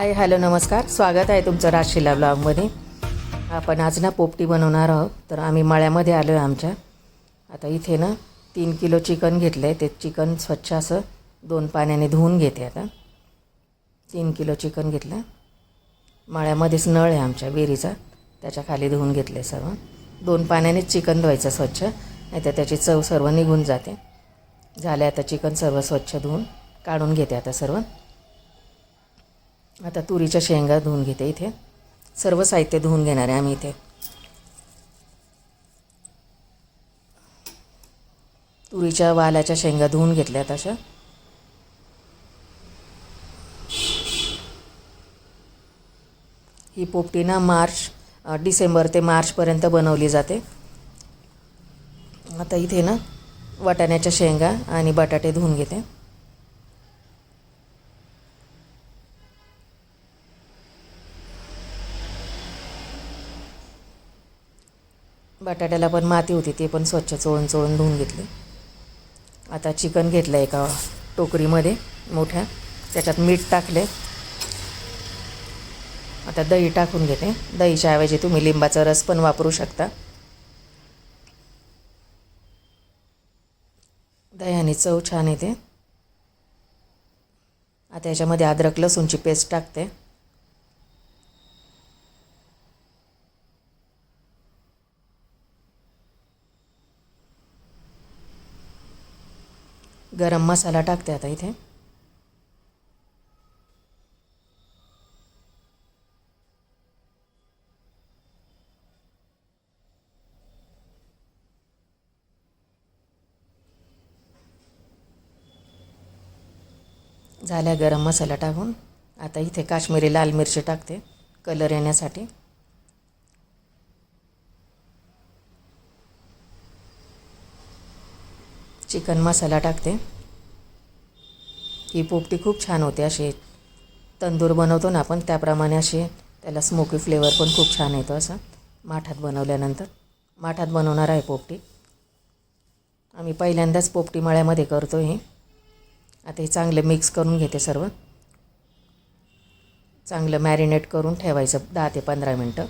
Hi hello नमस्कार. स्वागत आहे तुमचं राजशिला ब्लॉगमध्ये. आपण आज ना पोपटी बनवणार आहोत. तर आम्ही मळ्यामध्ये आलो आहे आमच्या. आता इथे ना तीन किलो चिकन घेतलं आहे ते चिकन स्वच्छ असं दोन पाण्याने धुवून घेते आता. तीन किलो चिकन घेतलं. मळ्यामध्येच नळ आहे आमच्या विहिरीचा. त्याच्याखाली धुवून घेतले सर्व. दोन पाण्यानेच चिकन धुवायचं स्वच्छ. नाही तर त्याची चव सर्व निघून जाते. झाले आता चिकन सर्व स्वच्छ धुवून काढून घेते आता सर्व. आता तुरीच्या शेंगा धुवून घेते इथे. सर्व साहित्य धुवून घेणार आहे आम्ही इथे. तुरीच्या वालाच्या शेंगा धुवून घेतल्या तशा ही पोपटी ना मार्च डिसेंबर ते मार्चपर्यंत बनवली जाते. आता इथे ना वाटाण्याच्या शेंगा आणि बटाटे धुवून घेते. बटाट्याला पण माती होती ते पण स्वच्छ चोळून चोळून धुवून घेतले. आता चिकन घेतलं आहे एका टोकरीमध्ये मोठ्या. त्याच्यात मीठ टाकले आता दही टाकून घेते. दहीच्या ऐवजी तुम्ही लिंबाचा रस पण वापरू शकता. दह्याने चव छान येते. आता याच्यामध्ये अद्रक लसूणची पेस्ट टाकते. गरम मसाला टाकते आता इथे. झाल्या गरम मसाला टाकून. आता इथे काश्मीरी लाल मिरची टाकते कलर येण्यासाठी. चिकन मसाला टाकते. ही पोपटी खूप छान होते अशी तंदूर बनवतो ना आपण त्याप्रमाणे अशी त्याला स्मोकी फ्लेवर पण खूप छान येतो असं. माठात बनवल्यानंतर. माठात बनवणार आहे पोपटी. आम्ही पहिल्यांदाच पोपटी मळ्यामध्ये करतो हे. आता हे चांगलं मिक्स करून घेते सर्व. चांगलं मॅरिनेट करून ठेवायचं दहा ते पंधरा मिनटं.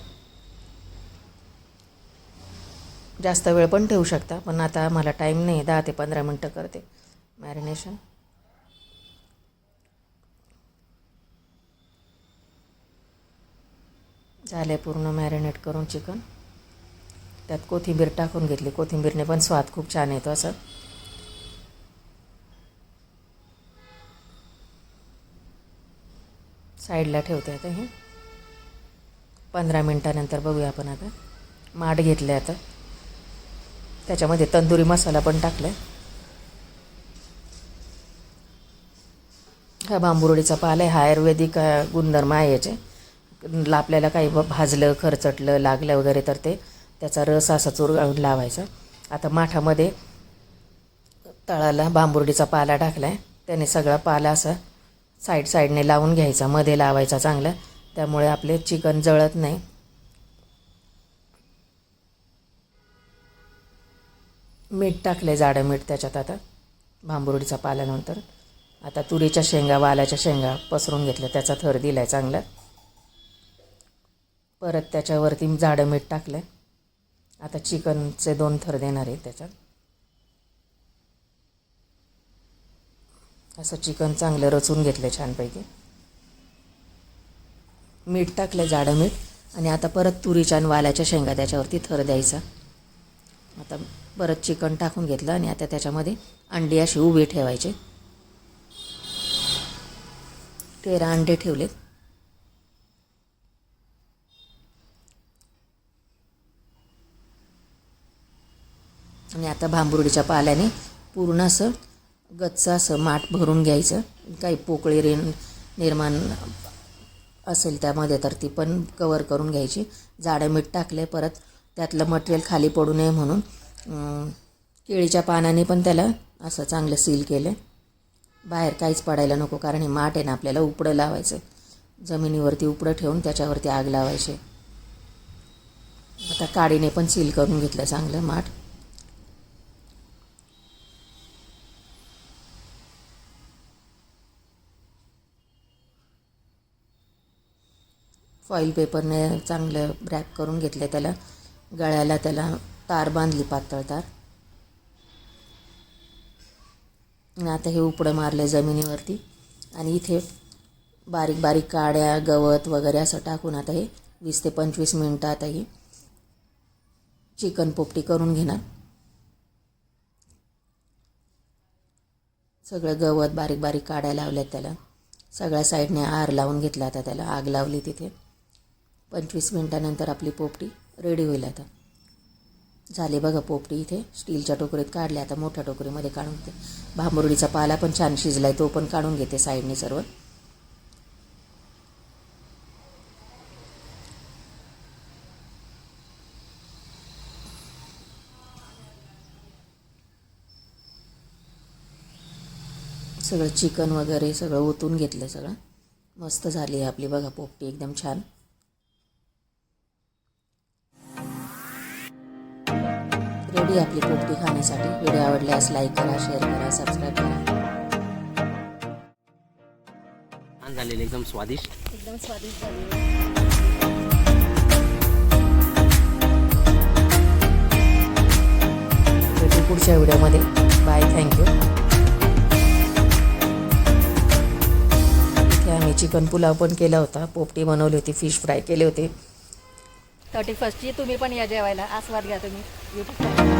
जास्त वेळ पण ठेवू शकता पण आता मला टाईम नाही दहा ते पंधरा मिनटं करते. मॅरिनेशन झाले पूर्ण मॅरिनेट करून चिकन त्यात कोथिंबीर टाकून घेतली. कोथिंबीरने पण स्वाद खूप छान येतो असं. साईडला ठेवते आता हे. पंधरा मिनटानंतर बघूया आपण आता. माठ घेतले आता. त्याच्यामध्ये तंदुरी मसाला पण टाकला आहे हा बांबुर्डीचा पाला आहे. हा आयुर्वेदिक गुणधर्म आहे याचे. ला- आपल्याला काही भाजलं खरचटलं लागलं वगैरे तर ते त्याचा रस असा चुरगाळून लावायचा. आता माठामध्ये तळाला बांबुर्डीचा पाला टाकला आहे त्याने सगळा पाला असा साईड साईडने लावून घ्यायचा. मध्ये लावायचा चांगला. त्यामुळे आपले चिकन जळत नाही. मीठ टाकले जाडं मीठ त्याच्यात आता भांबुर्डीचा पाल्यानंतर. आता तुरीच्या शेंगा वालाच्या शेंगा पसरून घेतल्या त्याचा थर दिला आहे चांगला. परत त्याच्यावरती जाडं मीठ टाकलं आहे आता चिकनचे दोन थर देणार आहे त्याच्यात. असं चिकन चांगलं रचून घेतलं आहे छानपैकी. मीठ टाकलं जाडं मीठ. आणि आता परत तुरीच्या आणि वालाच्या शेंगा त्याच्यावरती थर द्यायचा. आता परत चिकन टाकून घेतलं आणि आता त्याच्यामध्ये अंडी अशी उभी ठेवायचे. तेरा अंडे ठेवलेत. आणि आता भांबुर्डीच्या पाल्याने पूर्ण असं गच्च असं माठ भरून घ्यायचं. काही पोकळी रे निर्माण असेल त्यामध्ये तर ती पण कवर करून घ्यायची. जाडं मीठ टाकले परत. त्यातलं मटेरियल खाली पडू नये म्हणून. केळीच्या पानाने पण त्याला असं चांगलं सील केलं बाहेर काहीच पडायला नको कारण हे माठ आहे ना आपल्याला उपडं लावायचं जमिनीवरती उपडं ठेवून त्याच्यावरती आग लावायची. आता काडीने पण सील करून घेतलं चांगलं माठ. फॉईल पेपरने चांगलं रॅप करून घेतलं त्याला. गळ्याला त्याला तार बांधली पातळ तार. आणि आता हे उपडं मारलं जमिनीवरती. आणि इथे बारीक बारीक काड्या गवत वगैरे असं टाकून आता हे वीस ते पंचवीस मिनटं आता ही चिकन पोपटी करून घेणार. सगळं गवत बारीक बारीक काड्या लावल्यात त्याला. सगळ्या साईडने आर लावून घेतला आता त्याला. आग लावली तिथे. पंचवीस मिनटानंतर आपली पोपटी रेडी होईल आता. झाले बघा पोपटी इथे. स्टीलच्या टोकरीत काढल्या आता मोठ्या टोकरीमध्ये काढून घेते. भांबुर्डीचा पाला पण छान शिजलाय तो पण काढून घेते साईडने सर्व. सगळं चिकन वगैरे सगळं ओतून घेतलं सगळं. मस्त झाली आहे आपली बघा पोपटी एकदम छान. रेडी आपली पोपटी खाण्यासाठी. व्हिडिओ आवडल्यास लाईक करा शेअर करा सबस्क्राईब करा. छान झालेले एकदम स्वादिष्ट. एकदम स्वादिष्ट पुढच्या व्हिडिओमध्ये. बाय थँक्यू इथे आम्ही चिकन पुलाव पण केला होता. पोपटी बनवली होती फिश फ्राय केले होते. थर्टी फर्स्टची तुम्ही पण या जेवायला. आस्वाद घ्या तुम्ही. यूट्यूब